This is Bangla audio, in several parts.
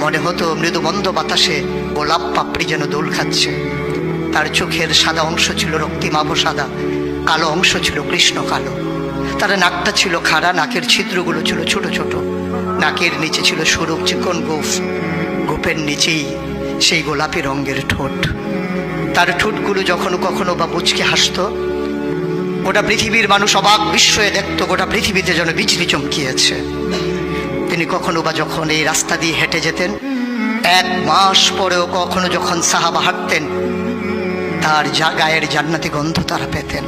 মনে হতো মৃদুমন্দ বাতাসে গোলাপ পাপড়ি যেন দোল খাচ্ছে। তার চোখের সাদা অংশ ছিল রক্তিমাভ সাদা, কালো অংশ ছিল কৃষ্ণ কালো। তার নাকটা ছিল খাড়া, নাকের ছিদ্রগুলো ছিল ছোট ছোট। নাকের নিচে ছিল সরু চিকন গোফ। গোপের নিচেই সেই গোলাপি রঙের ঠোঁট। তার ঠোঁটগুলো যখন কখনো বা মুচকে হাসত, গোটা পৃথিবীর মানুষ অবাক বিস্ময়ে দেখতো, গোটা পৃথিবীতে যেন বিজলি চমকিয়েছে। তিনি কখনো বা যখন এই রাস্তা দিয়ে হেঁটে যেতেন, এক মাস পরেও কখনো যখন সাহাবা হাঁটতেন, তার গায়ের জান্নাতি গন্ধ তারা পেতেন।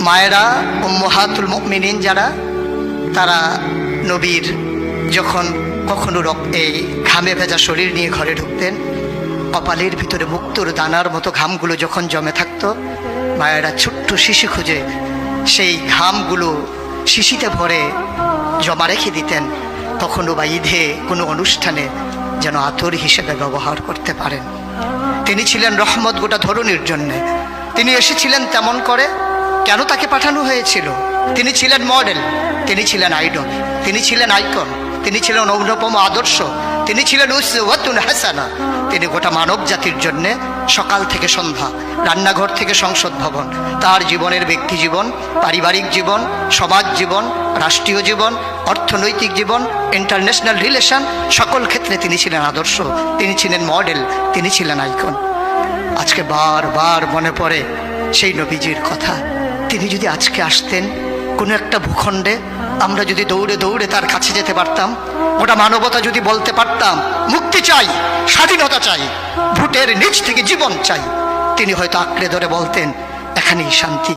মায়েরা, উম্মহাতুল মুমিনিন যারা, তারা নবীর যখন কখনো এই ঘামে ভেজা শরীর নিয়ে ঘরে ঢুকতেন, কপালের ভিতরে মুক্তর দানার মতো ঘামগুলো যখন জমে থাকতো, মায়েরা ছোট্ট শিশু খুঁজে সেই ঘামগুলো শিশিতে ভরে জমা রেখে দিতেন তখনও বা ঈদে কোনো অনুষ্ঠানে যেন আতর হিসেবে ব্যবহার করতে পারেন। তিনি ছিলেন রহমত গোটা ধরনের জন্যে। তিনি এসেছিলেন তেমন করে কেন তাকে পাঠানো হয়েছিল? তিনি ছিলেন মডেল, তিনি ছিলেন আইডল, তিনি ছিলেন আইকন, তিনি ছিলেন অনুপম আদর্শ তিনি ছিলেন উসওয়াতুন হাসানা। তিনি গোটা মানব জাতির জন্যে সকাল থেকে সন্ধ্যা, রান্নাঘর থেকে সংসদ ভবন, তার জীবনের ব্যক্তি জীবন, পারিবারিক জীবন, সমাজ জীবন, রাষ্ট্রীয় জীবন, অর্থনৈতিক জীবন, ইন্টারন্যাশনাল রিলেশন, সকল ক্ষেত্রে তিনি ছিলেন আদর্শ, তিনি ছিলেন মডেল, তিনি ছিলেন আইকন। আজকে বারবার মনে পড়ে সেই নবীজির কথা। তিনি যদি আজকে আসতেন কোনো একটা ভূখণ্ডে আমরা যদি দৌড়ে দৌড়ে তার কাছে যেতে পারতাম, ওটা মানবতা যদি বলতে পারতাম, মুক্তি চাই, স্বাধীনতা চাই ভোটের নিচ থেকে জীবন চাই। তিনি হয়তো আঁকড়ে ধরে বলতেন, এখানেই শান্তি।